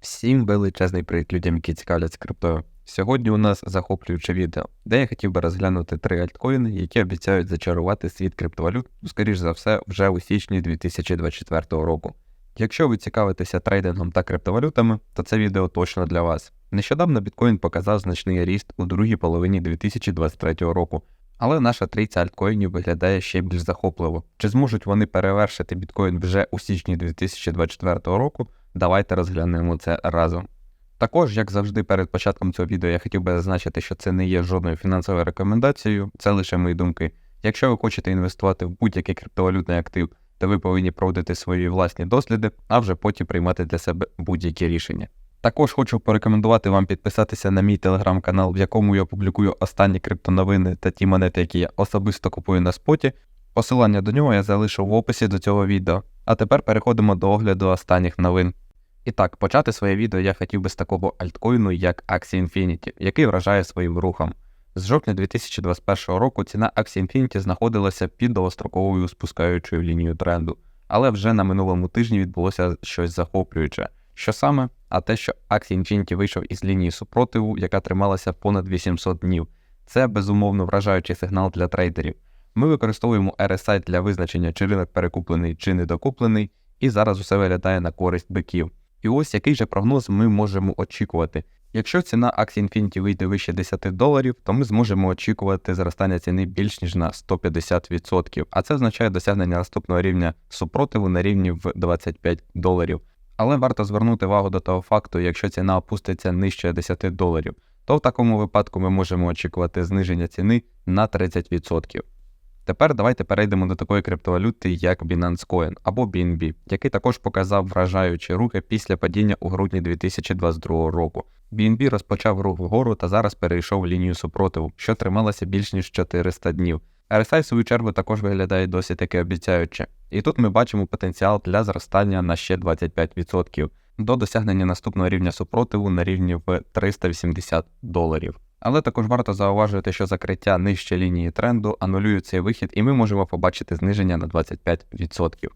Всім величезний привіт людям, які цікавляться криптою. Сьогодні у нас захоплююче відео, де я хотів би розглянути три альткоїни, які обіцяють зачарувати світ криптовалют, ну, скоріш за все, вже у січні 2024 року. Якщо ви цікавитеся трейдингом та криптовалютами, то це відео точно для вас. Нещодавно біткоін показав значний ріст у другій половині 2023 року, але наша трійця альткоїнів виглядає ще більш захопливо. Чи зможуть вони перевершити біткоін вже у січні 2024 року? Давайте розглянемо це разом. Також, як завжди, перед початком цього відео я хотів би зазначити, що це не є жодною фінансовою рекомендацією, це лише мої думки. Якщо ви хочете інвестувати в будь-який криптовалютний актив, то ви повинні проводити свої власні досліди, а вже потім приймати для себе будь-які рішення. Також хочу порекомендувати вам підписатися на мій телеграм-канал, в якому я публікую останні криптоновини та ті монети, які я особисто купую на споті. Посилання до нього я залишу в описі до цього відео. А тепер переходимо до огляду останніх новин. І так, почати своє відео я хотів би з такого альткоїну, як Axie Infinity, який вражає своїм рухом. З жовтня 2021 року ціна Axie Infinity знаходилася під довгостроковою спускаючою лінією тренду, але вже на минулому тижні відбулося щось захоплююче. Що саме? А те, що Axie Infinity вийшов із лінії супротиву, яка трималася понад 800 днів. Це безумовно вражаючий сигнал для трейдерів. Ми використовуємо RSI для визначення, чи ринок перекуплений чи недокуплений, і зараз усе виглядає на користь биків. І ось який же прогноз ми можемо очікувати. Якщо ціна акції Infinity вийде вище 10 доларів, то ми зможемо очікувати зростання ціни більш ніж на 150%, а це означає досягнення наступного рівня супротиву на рівні в 25 доларів. Але варто звернути увагу до того факту, якщо ціна опуститься нижче 10 доларів, то в такому випадку ми можемо очікувати зниження ціни на 30%. Тепер давайте перейдемо до такої криптовалюти, як Binance Coin або BNB, який також показав вражаючі рухи після падіння у грудні 2022 року. BNB розпочав рух вгору та зараз перейшов лінію супротиву, що трималася більш ніж 400 днів. RSI, в свою чергу, також виглядає досить таки обіцяюче. І тут ми бачимо потенціал для зростання на ще 25% до досягнення наступного рівня супротиву на рівні в 380 доларів. Але також варто зауважити, що закриття нижче лінії тренду анулює цей вихід, і ми можемо побачити зниження на 25%.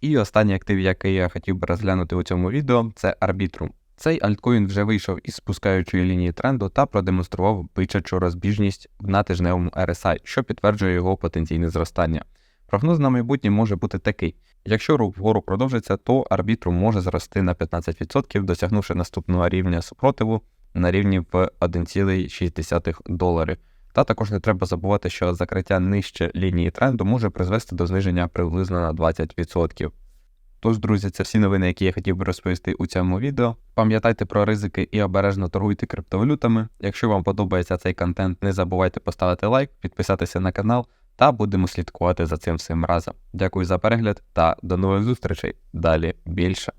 І останній актив, який я хотів би розглянути у цьому відео, це Arbitrum. Цей альткоін вже вийшов із спускаючої лінії тренду та продемонстрував бичачу розбіжність на тижневому RSI, що підтверджує його потенційне зростання. Прогноз на майбутнє може бути такий: якщо рух вгору продовжиться, то Arbitrum може зрости на 15%, досягнувши наступного рівня супротиву на рівні в 1,6 долари. Та також не треба забувати, що закриття нижче лінії тренду може призвести до зниження приблизно на 20%. Тож, друзі, це всі новини, які я хотів би розповісти у цьому відео. Пам'ятайте про ризики і обережно торгуйте криптовалютами. Якщо вам подобається цей контент, не забувайте поставити лайк, підписатися на канал та будемо слідкувати за цим всім разом. Дякую за перегляд та до нових зустрічей. Далі більше.